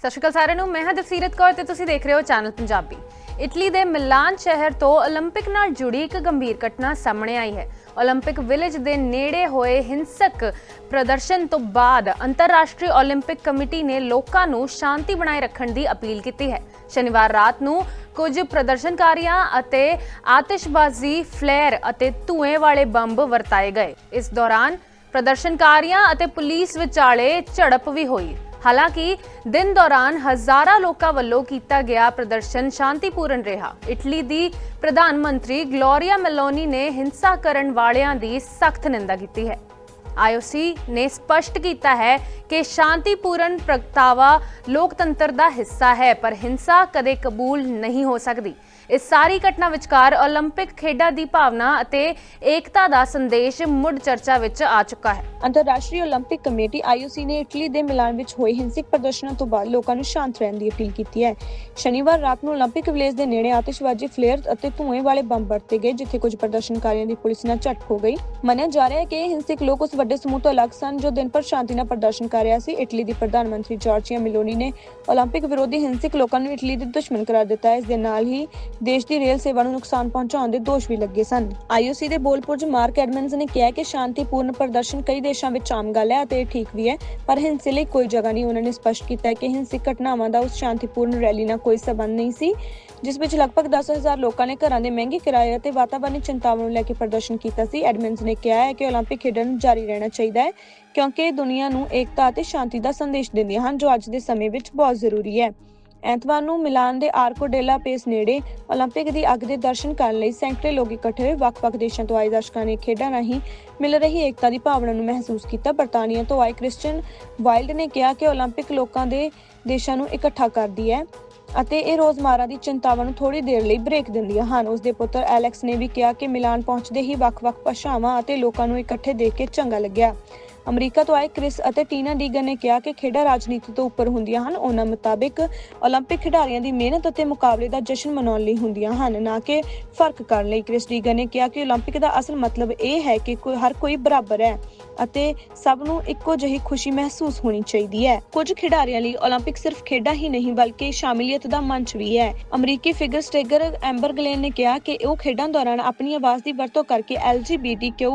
ਸਤਿ ਸ਼੍ਰੀ ਅਕਾਲ ਸਾਰਿਆਂ ਨੂੰ ਮੈਂ ਹਾਂ ਜਸੀਰਤ ਕੌਰ ਤੇ ਤੁਸੀਂ ਦੇਖ ਰਹੇ ਹੋ ਚੈਨਲ ਪੰਜਾਬੀ ਇਟਲੀ ਦੇ ਮਿਲਾਨ ਸ਼ਹਿਰ ਤੋਂ 올림픽 ਨਾਲ ਜੁੜੀ ਇੱਕ ਗੰਭੀਰ ਘਟਨਾ ਸਾਹਮਣੇ ਆਈ ਹੈ 올림픽 ਵਿਲੇਜ ਦੇ ਨੇੜੇ ਹੋਏ ਹਿੰਸਕ ਪ੍ਰਦਰਸ਼ਨ ਤੋਂ ਬਾਅਦ ਅੰਤਰਰਾਸ਼ਟਰੀ 올림픽 ਕਮੇਟੀ ਨੇ ਲੋਕਾਂ ਨੂੰ ਸ਼ਾਂਤੀ ਬਣਾਏ ਰੱਖਣ ਦੀ ਅਪੀਲ ਕੀਤੀ ਹੈ ਸ਼ਨੀਵਾਰ ਰਾਤ ਨੂੰ ਕੁਝ ਪ੍ਰਦਰਸ਼ਨਕਾਰੀਆਂ ਅਤੇ ਆਤਿਸ਼ਬਾਜ਼ੀ ਫਲੇਅਰ ਅਤੇ ਧੂਏ ਵਾਲੇ ਬੰਬ ਵਰਤਾਏ ਗਏ ਇਸ ਦੌਰਾਨ ਪ੍ਰਦਰਸ਼ਨਕਾਰੀਆਂ ਅਤੇ ਪੁਲਿਸ ਵਿਚਾਲੇ ਝੜਪ ਵੀ ਹੋਈ ਹਾਲਾਂਕਿ ਦਿਨ ਦੌਰਾਨ ਹਜ਼ਾਰਾਂ ਲੋਕਾਂ ਵੱਲੋਂ ਕੀਤਾ ਗਿਆ ਪ੍ਰਦਰਸ਼ਨ ਸ਼ਾਂਤੀਪੂਰਨ ਰਿਹਾ। ਇਟਲੀ ਦੀ ਪ੍ਰਧਾਨ ਮੰਤਰੀ ਗਲੋਰੀਆ ਮੈਲੋਨੀ ਨੇ ਹਿੰਸਾ ਕਰਨ ਵਾਲਿਆਂ ਦੀ ਸਖਤ ਨਿੰਦਾ ਕੀਤੀ ਹੈ। ਆਈਓਸੀ ਨੇ ਸਪਸ਼ਟ ਕੀਤਾ ਹੈ ਕਿ ਸ਼ਾਂਤੀਪੂਰਨ ਪ੍ਰਗਟਾਵਾ ਲੋਕਤੰਤਰ ਦਾ ਹਿੱਸਾ ਹੈ, ਪਰ ਹਿੰਸਾ ਕਦੇ ਕਬੂਲ ਨਹੀਂ ਹੋ ਸਕਦੀ। ਇਸ ਸਾਰੀ ਘਟਨਾ ਵਿਚਕਾਰ 올림픽 ਖੇਡਾਂ ਦੀ ਭਾਵਨਾ ਅਤੇ ਏਕਤਾ ਦਾ ਸੰਦੇਸ਼ ਮੁੜ ਚਰਚਾ ਵਿੱਚ ਆ ਚੁੱਕਾ ਹੈ ਅੰਤਰਰਾਸ਼ਟਰੀ 올림픽 ਕਮੇਟੀ IOC ਨੇ ਇਟਲੀ ਦੇ ਮਿਲਾਨ ਵਿੱਚ ਹੋਏ ਹਿੰਸਕ ਪ੍ਰਦਰਸ਼ਨਾਂ ਤੋਂ ਬਾਅਦ ਲੋਕਾਂ ਨੂੰ ਸ਼ਾਂਤ ਰਹਿਣ ਦੀ ਅਪੀਲ ਕੀਤੀ ਹੈ ਸ਼ਨੀਵਾਰ ਰਾਤ ਨੂੰ 올림픽 ਵਿਲੇਜ ਦੇ ਨੇੜੇ ਆਤਿਸ਼ਬਾਜ਼ੀ ਫਲੇਅਰ ਅਤੇ ਧੂਏ ਵਾਲੇ ਬੰਬ ਵਰਤੇ ਗਏ ਜਿੱਥੇ ਕੁਝ ਪ੍ਰਦਰਸ਼ਨਕਾਰੀਆਂ ਦੀ ਪੁਲਿਸ ਨਾਲ ਝੜਪ ਹੋ ਗਈ ਮੰਨਿਆ ਜਾ ਰਿਹਾ ਹੈ ਕਿ ਇਹ ਹਿੰਸਕ ਲੋਕ ਉਸ ਵੱਡੇ ਸਮੂਹ ਤੋਂ ਅਲੱਗ ਸਨ ਜੋ ਦਿਨ ਭਰ ਸ਼ਾਂਤੀ ਨਾਲ ਪ੍ਰਦਰਸ਼ਨ ਕਰ ਰਿਹਾ ਸੀ ਇਟਲੀ ਦੀ ਪ੍ਰਧਾਨ ਮੰਤਰੀ ਜਾਰਜੀਆ ਮਿਲੋਨੀ ਨੇ 올림픽 ਵਿਰੋਧੀ ਹਿੰਸਕ ਲੋਕਾਂ ਨੂੰ ਇਟਲੀ ਦੇ ਦੁਸ਼ਮਣ ਕਰਾਰ ਦਿੱਤਾ ਹੈ ਇਸ ਦੇ ਨਾਲ ਹੀ ਦੇਸ਼ ਦੀ ਰੇਲ ਸੇਵਾ ਨੂੰ ਨੁਕਸਾਨ ਪਹੁੰਚਾਉਣ ਦੇ ਦੋਸ਼ ਵੀ ਲੱਗੇ ਸਨ ਆਈਓਸੀ ਦੇ ਬੋਲਪੁਰਜ ਮਾਰਕ ਐਡਮੰਡਸ ਨੇ ਕਿਹਾ ਕਿ ਸ਼ਾਂਤੀਪੂਰਨ ਪ੍ਰਦਰਸ਼ਨ ਕਈ ਦੇਸ਼ਾਂ ਵਿੱਚ ਆਮ ਗੱਲ ਹੈ ਅਤੇ ਇਹ ਠੀਕ ਵੀ ਹੈ ਪਰ ਹਿੰਸੇ ਲਈ ਕੋਈ ਜਗ੍ਹਾ ਨਹੀਂ ਉਹਨਾਂ ਨੇ ਸਪਸ਼ਟ ਕੀਤਾ ਹੈ ਕਿ ਹਿੰਸਕ ਘਟਨਾਵਾਂ ਦਾ ਉਸ ਸ਼ਾਂਤੀਪੂਰਨ ਰੈਲੀ ਨਾਲ ਕੋਈ ਸਬੰਧ ਨਹੀਂ ਸੀ ਜਿਸ ਵਿੱਚ ਲਗਭਗ 10000 ਲੋਕਾਂ ਨੇ ਘਰਾਂ ਦੇ ਮਹਿੰਗੇ ਕਿਰਾਏ ਅਤੇ ਵਾਤਾਵਰਣੀ ਚਿੰਤਾਵਾਂ ਨੂੰ ਲੈ ਕੇ ਪ੍ਰਦਰਸ਼ਨ ਕੀਤਾ ਸੀ ਐਡਮੰਡਸ ਨੇ ਕਿਹਾ ਹੈ ਕਿ 올림픽 ਖੇਡਾਂ ਨੂੰ ਜਾਰੀ ਰਹਿਣਾ ਚਾਹੀਦਾ ਹੈ ਕਿਉਂਕਿ ਇਹ ਦੁਨੀਆ ਨੂੰ ਏਕਤਾ ਅਤੇ ਸ਼ਾਂਤੀ ਦਾ ਸੰਦੇਸ਼ ਦਿੰਦੀਆਂ ਹਨ ਜੋ ਅੱਜ ਦੇ ਸਮੇਂ ਵਿੱਚ ਬਹੁਤ ਜ਼ਰੂਰੀ ਹੈ ਐਤਵਾਰ ਨੂੰ ਮਿਲਾਨ ਦੇ ਆਰਕੋ ਡੇਲਾ ਪੇਸ ਨੇੜੇ 올림픽 ਦੀ ਅੱਗ ਦੇ ਦਰਸ਼ਨ ਕਰਨ ਲਈ ਸੈਂਕੜੇ ਲੋਕ ਇਕੱਠੇ ਹੋਏ ਵੱਖ-ਵੱਖ ਦੇਸ਼ਾਂ ਤੋਂ ਆਏ ਦਰਸ਼ਕਾਂ ਨੇ ਖੇਡਾਂ ਰਾਹੀਂ ਮਿਲ ਰਹੀ ਏਕਤਾ ਦੀ ਭਾਵਨਾ ਨੂੰ ਮਹਿਸੂਸ ਕੀਤਾ ਬਰਤਾਨੀਆ ਤੋਂ ਆਏ ਕ੍ਰਿਸਚੀਅਨ ਵਾਈਲਡ ਨੇ ਕਿਹਾ ਕਿ 올림픽 ਲੋਕਾਂ ਦੇ ਦੇਸ਼ਾਂ ਨੂੰ ਇਕੱਠਾ ਕਰਦੀ ਹੈ ਅਤੇ ਇਹ ਰੋਜ਼ਮਾਰਾ ਦੀ ਚਿੰਤਾਵਾਂ ਨੂੰ ਥੋੜੀ ਦੇਰ ਲਈ ਬ੍ਰੇਕ ਦਿੰਦੀਆਂ ਹਨ ਉਸ ਦੇ ਪੁੱਤਰ ਐਲੈਕਸ ਨੇ ਵੀ ਕਿਹਾ ਕਿ ਮਿਲਾਨ ਪਹੁੰਚਦੇ ਹੀ ਵੱਖ-ਵੱਖ ਭਾਸ਼ਾਵਾਂ ਅਤੇ ਲੋਕਾਂ ਨੂੰ ਇਕੱਠੇ ਦੇਖ ਕੇ ਚੰਗਾ ਲੱਗਿਆ ਅਮਰੀਕਾ ਤੋਂ ਆਏ ਕ੍ਰਿਸ ਅਤੇ ਟੀਨਾ ਡੀਗਨ ਨੇ ਕਿਹਾ ਕਿ ਖੇਡਾਂ ਰਾਜਨੀਤੀ ਤੋਂ ਉੱਪਰ ਹੁੰਦੀਆਂ ਹਨ ਉਹਨਾਂ ਮੁਤਾਬਿਕ 올림픽 ਖਿਡਾਰੀਆਂ ਦੀ ਮਿਹਨਤ ਅਤੇ ਮੁਕਾਬਲੇ ਦਾ ਜਸ਼ਨ ਮਨਾਉਣ ਲਈ ਹੁੰਦੀਆਂ ਹਨ ਨਾ ਕਿ ਫਰਕ ਕਰਨ ਲਈ ਕ੍ਰਿਸ ਡੀਗਨ ਨੇ ਕਿਹਾ ਕਿ 올림픽 ਦਾ ਅਸਲ ਮਤਲਬ ਇਹ ਹੈ ਕਿ ਕੋਈ ਹਰ ਕੋਈ ਬਰਾਬਰ ਹੈ ਅਤੇ ਸਭ ਨੂੰ ਇੱਕੋ ਜਿਹੀ ਖੁਸ਼ੀ ਮਹਿਸੂਸ ਹੋਣੀ ਚਾਹੀਦੀ ਹੈ ਕੁਝ ਖਿਡਾਰੀਆਂ ਲਈ 올림픽 ਸਿਰਫ ਖੇਡਾਂ ਹੀ ਨਹੀਂ ਬਲਕਿ ਸ਼ਾਮਲੀਅਤ ਦਾ ਮੰਚ ਵੀ ਹੈ ਅਮਰੀਕੀ ਫਿਗਰ ਸਟੇਗਰ ਐਂਬਰ ਗਲੇਨ ਨੇ ਕਿਹਾ ਕਿ ਉਹ ਖੇਡਾਂ ਦੌਰਾਨ ਆਪਣੀ ਆਵਾਜ਼ ਦੀ ਵਰਤੋਂ ਕਰਕੇ LGBTQ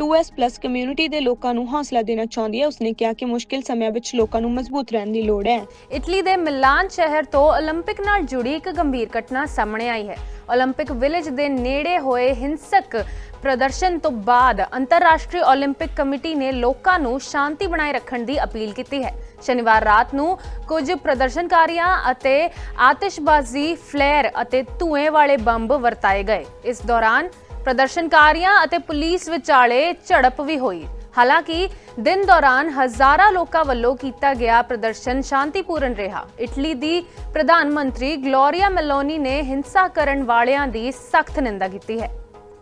2S+ ਕਮਿਊਨਿਟੀ ਦੇ ਲੋਕਾਂ ਨੂੰ ਹੌਸਲਾ ਦੇਣਾ ਚਾਹੁੰਦੀ ਹੈ ਉਸਨੇ ਕਿਹਾ ਕਿ ਮੁਸ਼ਕਿਲ ਸਮਿਆਂ ਵਿੱਚ ਲੋਕਾਂ ਨੂੰ ਮਜ਼ਬੂਤ ਰਹਿਣ ਦੀ ਲੋੜ ਹੈ ਇਟਲੀ ਦੇ ਮਿਲਾਨ ਸ਼ਹਿਰ ਤੋਂ 올림픽 ਨਾਲ ਜੁੜੀ ਇੱਕ ਗੰਭੀਰ ਘਟਨਾ ਸਾਹਮਣੇ ਆਈ ਹੈ 올림픽 ਵਿਲੇਜ ਦੇ ਨੇੜੇ ਹੋਏ ਹਿੰਸਕ ਪ੍ਰਦਰਸ਼ਨ ਤੋਂ ਬਾਅਦ ਅੰਤਰਰਾਸ਼ਟਰੀ 올림픽 ਕਮੇਟੀ ਨੇ ਲੋਕਾਂ ਨੂੰ ਸ਼ਾਂਤੀ ਬਣਾਏ ਰੱਖਣ ਦੀ ਅਪੀਲ ਕੀਤੀ ਹੈ ਸ਼ਨੀਵਾਰ ਰਾਤ ਨੂੰ ਕੁਝ ਪ੍ਰਦਰਸ਼ਨਕਾਰੀਆਂ ਅਤੇ ਆਤਿਸ਼ਬਾਜ਼ੀ ਫਲੇਅਰ ਅਤੇ ਧੂਏ ਵਾਲੇ ਬੰਬ ਵਰਤਾਏ ਗਏ ਇਸ ਦੌਰਾਨ ਪ੍ਰਦਰਸ਼ਨਕਾਰੀਆਂ ਅਤੇ ਪੁਲਿਸ ਵਿਚਾਲੇ ਝੜਪ ਵੀ ਹੋਈ। ਹਾਲਾਂਕਿ, ਦਿਨ ਦੌਰਾਨ ਹਜ਼ਾਰਾਂ ਲੋਕਾਂ ਵੱਲੋਂ ਕੀਤਾ ਗਿਆ ਪ੍ਰਦਰਸ਼ਨ ਸ਼ਾਂਤੀਪੂਰਨ ਰਿਹਾ। ਇਟਲੀ ਦੀ ਪ੍ਰਧਾਨ ਮੰਤਰੀ ਗਲੋਰੀਆ ਮੈਲੋਨੀ ਨੇ ਹਿੰਸਾ ਕਰਨ ਵਾਲਿਆਂ ਦੀ ਸਖਤ ਨਿੰਦਾ ਕੀਤੀ ਹੈ।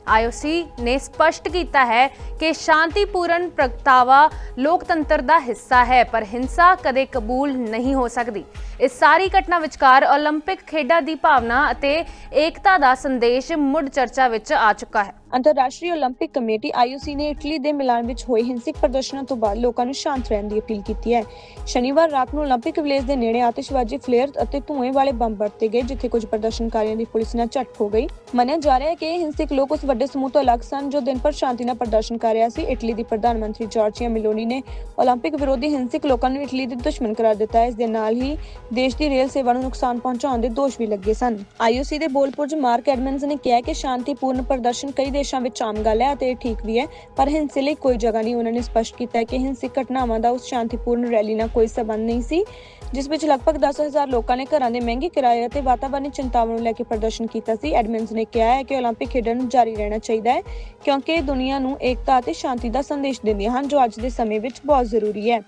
ਆਈਓਸੀ ਨੇ ਸਪਸ਼ਟ ਕੀਤਾ ਹੈ ਕਿ ਸ਼ਾਂਤੀਪੂਰਨ ਪ੍ਰਗਟਾਵਾ ਲੋਕਤੰਤਰ ਦਾ ਹਿੱਸਾ ਹੈ, ਪਰ ਹਿੰਸਾ ਕਦੇ ਕਬੂਲ ਨਹੀਂ ਹੋ ਸਕਦੀ। ਇਸ ਸਾਰੀ ਘਟਨਾ ਵਿਚਕਾਰ 올림픽 ਖੇਡਾਂ ਦੀ ਭਾਵਨਾ ਅਤੇ ਏਕਤਾ ਦਾ ਸੰਦੇਸ਼ ਮੁੜ ਚਰਚਾ ਵਿੱਚ ਆ ਚੁੱਕਾ ਹੈ ਅੰਤਰਰਾਸ਼ਟਰੀ 올림픽 ਕਮੇਟੀ IOC ਨੇ ਇਟਲੀ ਦੇ ਮਿਲਾਨ ਵਿੱਚ ਹੋਏ ਹਿੰਸਕ ਪ੍ਰਦਰਸ਼ਨਾਂ ਤੋਂ ਬਾਅਦ ਲੋਕਾਂ ਨੂੰ ਸ਼ਾਂਤ ਰਹਿਣ ਦੀ ਅਪੀਲ ਕੀਤੀ ਹੈ ਸ਼ਨੀਵਾਰ ਰਾਤ ਨੂੰ 올림픽 ਵਿਲੇਜ ਦੇ ਨੇੜੇ ਆਤਿਸ਼ਬਾਜ਼ੀ ਫਲੇਅਰ ਅਤੇ ਧੂਏ ਵਾਲੇ ਬੰਬ ਵਰਤੇ ਗਏ ਜਿੱਥੇ ਕੁਝ ਪ੍ਰਦਰਸ਼ਨਕਾਰੀਆਂ ਦੀ ਪੁਲਿਸ ਨਾਲ ਝੜਪ ਹੋ ਗਈ ਮੰਨਿਆ ਜਾ ਰਿਹਾ ਹੈ ਕਿ ਇਹ ਹਿੰਸਕ ਲੋਕ ਉਸ ਵੱਡੇ ਸਮੂਹ ਤੋਂ ਅਲੱਗ ਸਨ ਜੋ ਦਿਨ ਭਰ ਸ਼ਾਂਤੀ ਨਾਲ ਪ੍ਰਦਰਸ਼ਨ ਕਰ ਰਿਹਾ ਸੀ ਇਟਲੀ ਦੀ ਪ੍ਰਧਾਨ ਮੰਤਰੀ ਜਾਰਜੀਆ ਮਿਲੋਨੀ ਨੇ 올림픽 ਵਿਰੋਧੀ ਹਿੰਸਕ ਲੋਕਾਂ ਨੂੰ ਇਟਲੀ ਦੇ ਦੁਸ਼ਮਣ ਕਰਾਰ ਦਿੱਤਾ ਹੈ ਇਸ ਦੇ ਨਾਲ ਹੀ ਦੇਸ਼ ਦੀ ਰੇਲ ਸੇਵਾ ਨੂੰ ਨੁਕਸਾਨ ਪਹੁੰਚਾਉਣ ਦੇ ਦੋਸ਼ ਵੀ ਲੱਗੇ ਸਨ ਆਈਓਸੀ ਦੇ ਬੋਲਪੁਰਜ ਮਾਰਕ ਐਡਮੰਡਸ ਨੇ ਕਿਹਾ ਕਿ ਸ਼ਾਂਤੀਪੂਰਨ ਪ੍ਰਦਰਸ਼ਨ ਕਈ ਦੇਸ਼ਾਂ ਵਿੱਚ ਆਮ ਗੱਲ ਹੈ ਅਤੇ ਇਹ ਠੀਕ ਵੀ ਹੈ ਪਰ ਹਿੰਸੇ ਲਈ ਕੋਈ ਜਗ੍ਹਾ ਨਹੀਂ ਉਹਨਾਂ ਨੇ ਸਪਸ਼ਟ ਕੀਤਾ ਹੈ ਕਿ ਹਿੰਸਕ ਘਟਨਾਵਾਂ ਦਾ ਉਸ ਸ਼ਾਂਤੀਪੂਰਨ ਰੈਲੀ ਨਾਲ ਕੋਈ ਸਬੰਧ ਨਹੀਂ ਸੀ ਜਿਸ ਵਿੱਚ ਲਗਭਗ 10000 ਲੋਕਾਂ ਨੇ ਘਰਾਂ ਦੇ ਮਹਿੰਗੇ ਕਿਰਾਏ ਅਤੇ ਵਾਤਾਵਰਣੀ ਚਿੰਤਾਵਾਂ ਨੂੰ ਲੈ ਕੇ ਪ੍ਰਦਰਸ਼ਨ ਕੀਤਾ ਸੀ ਐਡਮੰਡਸ ਨੇ ਕਿਹਾ ਹੈ ਕਿ 올림픽 ਖੇਡਾਂ ਨੂੰ ਜਾਰੀ ਰਹਿਣਾ ਚਾਹੀਦਾ ਹੈ ਕਿਉਂਕਿ ਇਹ ਦੁਨੀਆ ਨੂੰ ਏਕਤਾ ਅਤੇ ਸ਼ਾਂਤੀ ਦਾ ਸੰਦੇਸ਼ ਦਿੰਦੀਆਂ ਹਨ ਜੋ ਅੱਜ ਦੇ ਸਮੇਂ ਵਿੱਚ ਬਹੁਤ ਜ਼ਰੂਰੀ ਹੈ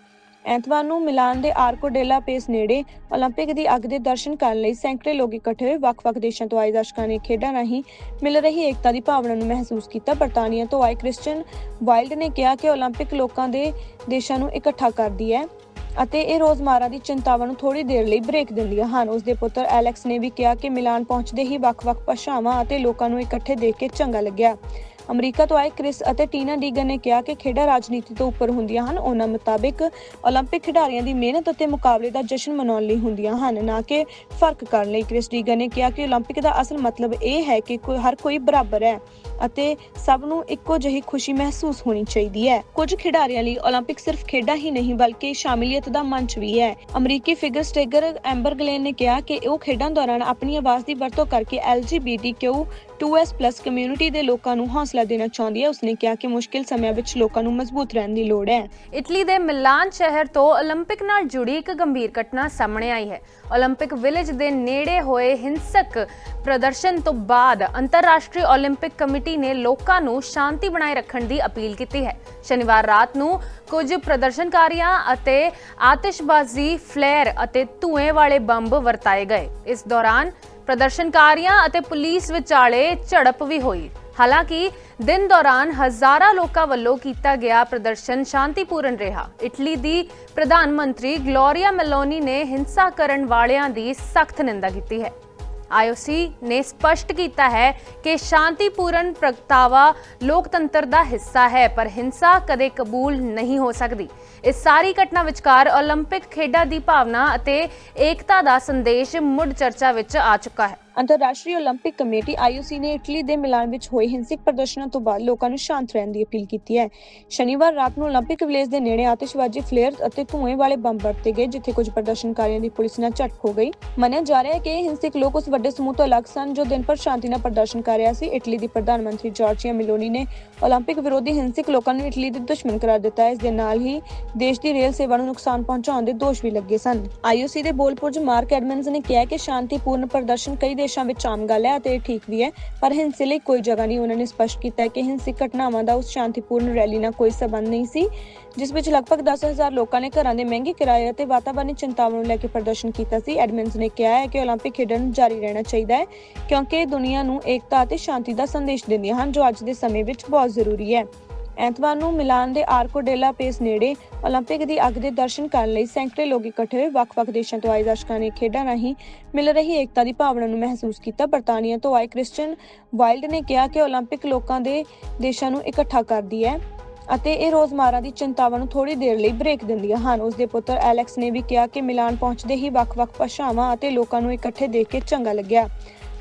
ਐਤਵਾਰ ਨੂੰ ਮਿਲਾਨ ਦੇ ਆਰਕੋ ਡੇਲਾ ਪੇਸ ਨੇੜੇ 올림픽 ਦੀ ਅੱਗ ਦੇ ਦਰਸ਼ਨ ਕਰਨ ਲਈ ਸੈਂਕੜੇ ਲੋਕ ਇਕੱਠੇ ਹੋਏ ਵੱਖ-ਵੱਖ ਦੇਸ਼ਾਂ ਤੋਂ ਆਏ ਦਰਸ਼ਕਾਂ ਨੇ ਖੇਡਾਂ ਰਾਹੀਂ ਮਿਲ ਰਹੀ ਏਕਤਾ ਦੀ ਭਾਵਨਾ ਨੂੰ ਮਹਿਸੂਸ ਕੀਤਾ ਬਰਤਾਨੀਆ ਤੋਂ ਆਏ ਕ੍ਰਿਸਚੀਅਨ ਵਾਈਲਡ ਨੇ ਕਿਹਾ ਕਿ 올림픽 ਲੋਕਾਂ ਦੇ ਦੇਸ਼ਾਂ ਨੂੰ ਇਕੱਠਾ ਕਰਦੀ ਹੈ ਅਤੇ ਇਹ ਰੋਜ਼ਮਾਰਾ ਦੀ ਚਿੰਤਾਵਾਂ ਨੂੰ ਥੋੜੀ ਦੇਰ ਲਈ ਬ੍ਰੇਕ ਦਿੰਦੀਆਂ ਹਨ ਉਸ ਦੇ ਪੁੱਤਰ ਐਲੈਕਸ ਨੇ ਵੀ ਕਿਹਾ ਕਿ ਮਿਲਾਨ ਪਹੁੰਚਦੇ ਹੀ ਵੱਖ-ਵੱਖ ਭਾਸ਼ਾਵਾਂ ਅਤੇ ਲੋਕਾਂ ਨੂੰ ਇਕੱਠੇ ਦੇਖ ਕੇ ਚੰਗਾ ਲੱਗਿਆ ਅਮਰੀਕਾ ਤੋਂ ਆਏ ਕ੍ਰਿਸ ਅਤੇ ਟੀਨਾ ਡੀਗਨ ਨੇ ਕਿਹਾ ਕਿ ਖੇਡਾਂ ਰਾਜਨੀਤੀ ਤੋਂ ਉੱਪਰ ਹੁੰਦੀਆਂ ਹਨ ਉਹਨਾਂ ਮੁਤਾਬਿਕ 올림픽 ਖਿਡਾਰੀਆਂ ਦੀ ਮਿਹਨਤ ਅਤੇ ਮੁਕਾਬਲੇ ਦਾ ਜਸ਼ਨ ਮਨਾਉਣ ਲਈ ਹੁੰਦੀਆਂ ਹਨ ਨਾ ਕਿ ਫਰਕ ਕਰਨ ਲਈ ਕ੍ਰਿਸ ਡੀਗਨ ਨੇ ਕਿਹਾ ਕਿ 올림픽 ਦਾ ਅਸਲ ਮਤਲਬ ਇਹ ਹੈ ਕਿ ਕੋਈ ਹਰ ਕੋਈ ਬਰਾਬਰ ਹੈ ਅਤੇ ਸਭ ਨੂੰ ਇੱਕੋ ਜਿਹੀ ਖੁਸ਼ੀ ਮਹਿਸੂਸ ਹੋਣੀ ਚਾਹੀਦੀ ਹੈ ਕੁਝ ਖਿਡਾਰੀਆਂ ਲਈ 올림픽 ਸਿਰਫ ਖੇਡਾਂ ਹੀ ਨਹੀਂ ਬਲਕਿ ਸ਼ਾਮਿਲੀਅਤ ਦਾ ਮੰਚ ਵੀ ਹੈ ਅਮਰੀਕੀ ਫਿਗਰ ਸਟੇਗਰ ਐਂਬਰ ਗਲੇਨ ਨੇ ਕਿਹਾ ਕਿ ਉਹ ਖੇਡਾਂ ਦੌਰਾਨ ਆਪਣੀ ਆਵਾਜ਼ ਦੀ ਵਰਤੋਂ ਕਰਕੇ LGBTQ2S+ ਕਮਿਊਨਿਟੀ ਦੇ ਲੋਕਾਂ ਨੂੰ ਹੌਸਲਾ ਦੇਣਾ ਚਾਹੁੰਦੀ ਹੈ ਉਸਨੇ ਕਿਹਾ ਕਿ ਮੁਸ਼ਕਿਲ ਸਮਿਆਂ ਵਿੱਚ ਲੋਕਾਂ ਨੂੰ ਮਜ਼ਬੂਤ ਰਹਿਣ ਦੀ ਲੋੜ ਹੈ ਇਟਲੀ ਦੇ ਮਿਲਾਨ ਸ਼ਹਿਰ ਤੋਂ 올림픽 ਨਾਲ ਜੁੜੀ ਇੱਕ ਗੰਭੀਰ ਘਟਨਾ ਸਾਹਮਣੇ ਆਈ ਹੈ 올림픽 ਵਿਲੇਜ ਦੇ ਨੇੜੇ ਹੋਏ ਹਿੰਸਕ ਪ੍ਰਦਰਸ਼ਨ ਤੋਂ ਬਾਅਦ ਅੰਤਰਰਾਸ਼ਟਰੀ 올림픽 ਕਮੇਟੀ ਨੇ ਲੋਕਾਂ ਨੂੰ ਸ਼ਾਂਤੀ ਬਣਾਏ ਰੱਖਣ ਦੀ ਅਪੀਲ ਕੀਤੀ ਹੈ ਸ਼ਨੀਵਾਰ ਰਾਤ ਨੂੰ ਕੁਝ ਪ੍ਰਦਰਸ਼ਨਕਾਰੀਆਂ ਅਤੇ ਆਤਿਸ਼ਬਾਜ਼ੀ ਫਲੇਅਰ ਅਤੇ ਧੂਏ ਵਾਲੇ ਬੰਬ ਵਰਤਾਏ ਗਏ ਇਸ ਦੌਰਾਨ ਪ੍ਰਦਰਸ਼ਨਕਾਰੀਆਂ ਅਤੇ ਪੁਲਿਸ ਵਿਚਾਲੇ ਝੜਪ ਵੀ ਹੋਈ। ਹਾਲਾਂਕਿ, ਦਿਨ ਦੌਰਾਨ ਹਜ਼ਾਰਾਂ ਲੋਕਾਂ ਵੱਲੋਂ ਕੀਤਾ ਗਿਆ ਪ੍ਰਦਰਸ਼ਨ ਸ਼ਾਂਤੀਪੂਰਨ ਰਿਹਾ। ਇਟਲੀ ਦੀ ਪ੍ਰਧਾਨ ਮੰਤਰੀ ਗਲੋਰੀਆ ਮੈਲੋਨੀ ਨੇ ਹਿੰਸਾ ਕਰਨ ਵਾਲਿਆਂ ਦੀ ਸਖਤ ਨਿੰਦਾ ਕੀਤੀ ਹੈ। ਆਈਓਸੀ ਨੇ ਸਪਸ਼ਟ ਕੀਤਾ ਹੈ ਕਿ ਸ਼ਾਂਤੀਪੂਰਨ ਪ੍ਰਗਟਾਵਾ ਲੋਕਤੰਤਰ ਦਾ ਹਿੱਸਾ ਹੈ ਪਰ ਹਿੰਸਾ ਕਦੇ ਕਬੂਲ ਨਹੀਂ ਹੋ ਸਕਦੀ ਇਸ ਸਾਰੀ ਘਟਨਾ ਵਿਚਕਾਰ 올림픽 ਖੇਡਾਂ ਦੀ ਭਾਵਨਾ ਅਤੇ ਏਕਤਾ ਦਾ ਸੰਦੇਸ਼ ਮੁੱਢ ਚਰਚਾ ਵਿੱਚ ਆ ਚੁੱਕਾ ਹੈ ਅੰਤਰਰਾਸ਼ਟਰੀ 올림픽 ਕਮੇਟੀ IOC ਨੇ ਇਟਲੀ ਦੇ ਮਿਲਾਨ ਵਿੱਚ ਹੋਏ ਹਿੰਸਕ ਪ੍ਰਦਰਸ਼ਨਾਂ ਤੋਂ ਬਾਅਦ ਲੋਕਾਂ ਨੂੰ ਸ਼ਾਂਤ ਰਹਿਣ ਦੀ ਅਪੀਲ ਕੀਤੀ ਹੈ ਸ਼ਨੀਵਾਰ ਰਾਤ ਨੂੰ 올림픽 ਵਿਲੇਜ ਦੇ ਨੇੜੇ ਆਤਿਸ਼ਬਾਜ਼ੀ ਫਲੇਅਰ ਅਤੇ ਧੂਏ ਵਾਲੇ ਬੰਬ ਵਰਤੇ ਗਏ ਜਿੱਥੇ ਕੁਝ ਪ੍ਰਦਰਸ਼ਨਕਾਰੀਆਂ ਦੀ ਪੁਲਿਸ ਨਾਲ ਝੜਪ ਹੋ ਗਈ ਮੰਨਿਆ ਜਾ ਰਿਹਾ ਹੈ ਕਿ ਇਹ ਹਿੰਸਕ ਲੋਕ ਉਸ ਵੱਡੇ ਸਮੂਹ ਤੋਂ ਅਲੱਗ ਸਨ ਜੋ ਦਿਨ ਭਰ ਸ਼ਾਂਤੀ ਨਾਲ ਪ੍ਰਦਰਸ਼ਨ ਕਰ ਰਿਹਾ ਸੀ ਇਟਲੀ ਦੀ ਪ੍ਰਧਾਨ ਮੰਤਰੀ ਜਾਰਜੀਆ ਮਿਲੋਨੀ ਨੇ 올림픽 ਵਿਰੋਧੀ ਹਿੰਸਕ ਲੋਕਾਂ ਨੂੰ ਇਟਲੀ ਦੇ ਦੁਸ਼ਮਣ ਕਰਾਰ ਦਿੱਤਾ ਹੈ ਇਸ ਦੇ ਨਾਲ ਹੀ ਦੇਸ਼ ਦੀ ਰੇਲ ਸੇਵਾ ਨੂੰ ਨੁਕਸਾਨ ਪਹੁੰਚਾਉਣ ਦੇ ਦੋਸ਼ ਵੀ ਲੱਗੇ ਸਨ IOC ਦੇ ਬੋਲਪੁਰਜ ਮਾਰਕ ਐਡਮੰਡਸ ਨੇ ਕਿਹਾ ਕਿ ਸ਼ਾਂਤੀਪੂਰਨ ਪ੍ਰਦਰਸ਼ਨ ਕਈ ਦੇਸ਼ਾਂ ਵਿੱਚ ਆਮ ਗੱਲ ਹੈ ਅਤੇ ਇਹ ਠੀਕ ਵੀ ਹੈ ਪਰ ਹਿੰਸੇ ਲਈ ਕੋਈ ਜਗ੍ਹਾ ਨਹੀਂ ਉਹਨਾਂ ਨੇ ਸਪਸ਼ਟ ਕੀਤਾ ਹੈ ਕਿ ਹਿੰਸਕ ਘਟਨਾਵਾਂ ਦਾ ਉਸ ਸ਼ਾਂਤੀਪੂਰਨ ਰੈਲੀ ਨਾਲ ਕੋਈ ਸਬੰਧ ਨਹੀਂ ਸੀ ਜਿਸ ਵਿੱਚ ਲਗਭਗ 10000 ਲੋਕਾਂ ਨੇ ਘਰਾਂ ਦੇ ਮਹਿੰਗੇ ਕਿਰਾਏ ਅਤੇ ਵਾਤਾਵਰਣੀ ਚਿੰਤਾਵਾਂ ਨੂੰ ਲੈ ਕੇ ਪ੍ਰਦਰਸ਼ਨ ਕੀਤਾ ਸੀ ਐਡਮੰਡਸ ਨੇ ਕਿਹਾ ਹੈ ਕਿ 올림픽 ਖੇਡਾਂ ਨੂੰ ਜਾਰੀ ਰਹਿਣਾ ਚਾਹੀਦਾ ਹੈ ਕਿਉਂਕਿ ਇਹ ਦੁਨੀਆ ਨੂੰ ਏਕਤਾ ਅਤੇ ਸ਼ਾਂਤੀ ਦਾ ਸੰਦੇਸ਼ ਦਿੰਦੀਆਂ ਹਨ ਜੋ ਅੱਜ ਦੇ ਸਮੇਂ ਵਿੱਚ ਬਹੁਤ ਜ਼ਰੂਰੀ ਹੈ ਐਤਵਾਰ ਨੂੰ ਮਿਲਾਨ ਦੇ ਆਰਕੋ ਡੇਲਾ ਪੇਸ ਨੇੜੇ 올림픽 ਦੀ ਅੱਗ ਦੇ ਦਰਸ਼ਨ ਕਰਨ ਲਈ ਸੈਂਕੜੇ ਲੋਕ ਇਕੱਠੇ ਹੋਏ ਵੱਖ-ਵੱਖ ਦੇਸ਼ਾਂ ਤੋਂ ਆਏ ਦਰਸ਼ਕਾਂ ਨੇ ਖੇਡਾਂ ਰਾਹੀਂ ਮਿਲ ਰਹੀ ਏਕਤਾ ਦੀ ਭਾਵਨਾ ਨੂੰ ਮਹਿਸੂਸ ਕੀਤਾ ਬਰਤਾਨੀਆ ਤੋਂ ਆਏ ਕ੍ਰਿਸਚੀਅਨ ਵਾਈਲਡ ਨੇ ਕਿਹਾ ਕਿ 올림픽 ਲੋਕਾਂ ਦੇ ਦੇਸ਼ਾਂ ਨੂੰ ਇਕੱਠਾ ਕਰਦੀ ਹੈ ਅਤੇ ਇਹ ਰੋਜ਼ਮਾਰਾ ਦੀ ਚਿੰਤਾਵਾਂ ਨੂੰ ਥੋੜੀ ਦੇਰ ਲਈ ਬ੍ਰੇਕ ਦਿੰਦੀਆਂ ਹਨ ਉਸ ਦੇ ਪੁੱਤਰ ਐਲੈਕਸ ਨੇ ਵੀ ਕਿਹਾ ਕਿ ਮਿਲਾਨ ਪਹੁੰਚਦੇ ਹੀ ਵੱਖ-ਵੱਖ ਭਾਸ਼ਾਵਾਂ ਅਤੇ ਲੋਕਾਂ ਨੂੰ ਇਕੱਠੇ ਦੇਖ ਕੇ ਚੰਗਾ ਲੱਗਿਆ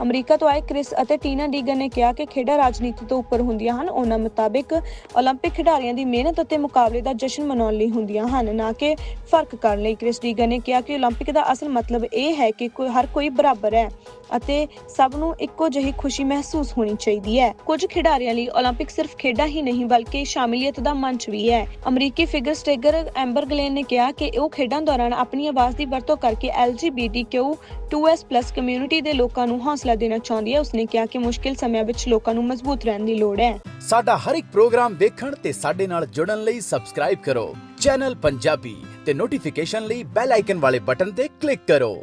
ਅਮਰੀਕਾ ਤੋਂ ਆਏ ਕ੍ਰਿਸ ਅਤੇ ਟੀਨਾ ਡੀਗਨ ਨੇ ਕਿਹਾ ਕਿ ਖੇਡਾਂ ਰਾਜਨੀਤੀ ਤੋਂ ਉੱਪਰ ਹੁੰਦੀਆਂ ਹਨ ਉਹਨਾਂ ਮੁਤਾਬਿਕ 올림픽 ਖਿਡਾਰੀਆਂ ਦੀ ਮਿਹਨਤ ਅਤੇ ਮੁਕਾਬਲੇ ਦਾ ਜਸ਼ਨ ਮਨਾਉਣ ਲਈ ਹੁੰਦੀਆਂ ਹਨ ਨਾ ਕਿ ਫਰਕ ਕਰਨ ਲਈ ਕ੍ਰਿਸ ਡੀਗਨ ਨੇ ਕਿਹਾ ਕਿ 올림픽 ਦਾ ਅਸਲ ਮਤਲਬ ਇਹ ਹੈ ਕਿ ਕੋਈ ਹਰ ਕੋਈ ਬਰਾਬਰ ਹੈ ਅਤੇ ਸਭ ਨੂੰ ਇੱਕੋ ਜਿਹੀ ਖੁਸ਼ੀ ਮਹਿਸੂਸ ਹੋਣੀ ਚਾਹੀਦੀ ਹੈ ਕੁਝ ਖਿਡਾਰੀਆਂ ਲਈ 올림픽 ਸਿਰਫ ਖੇਡਾਂ ਹੀ ਨਹੀਂ ਬਲਕਿ ਸ਼ਾਮਿਲੀਅਤ ਦਾ ਮੰਚ ਵੀ ਹੈ ਅਮਰੀਕੀ ਫਿਗਰ ਸਟੇਗਰ ਐਂਬਰ ਗਲੇਨ ਨੇ ਕਿਹਾ ਕਿ ਉਹ ਖੇਡਾਂ ਦੌਰਾਨ ਆਪਣੀ ਆਵਾਜ਼ ਦੀ ਵਰਤੋਂ ਕਰਕੇ LGBTQ2S+ ਕਮਿਊਨਿਟੀ ਦੇ ਲੋਕਾਂ ਨੂੰ ਹੌਸਲਾ ਦੇਣਾ ਚਾਹੁੰਦੀ ਹੈ ਉਸਨੇ ਕਿਹਾ ਕਿ ਮੁਸ਼ਕਿਲ ਸਮਿਆਂ ਵਿੱਚ ਲੋਕਾਂ ਨੂੰ ਮਜ਼ਬੂਤ ਰਹਿਣ ਦੀ ਲੋੜ ਹੈ ਸਾਡਾ ਹਰ ਇੱਕ ਪ੍ਰੋਗਰਾਮ ਦੇਖਣ ਤੇ ਸਾਡੇ ਨਾਲ ਜੁੜਨ ਲਈ ਸਬਸਕ੍ਰਾਈਬ ਕਰੋ ਚੈਨਲ ਪੰਜਾਬੀ ਤੇ ਨੋਟੀਫਿਕੇਸ਼ਨ ਲਈ ਬੈਲ ਆਈਕਨ ਵਾਲੇ ਬਟਨ ਤੇ ਕਲਿੱਕ ਕਰੋ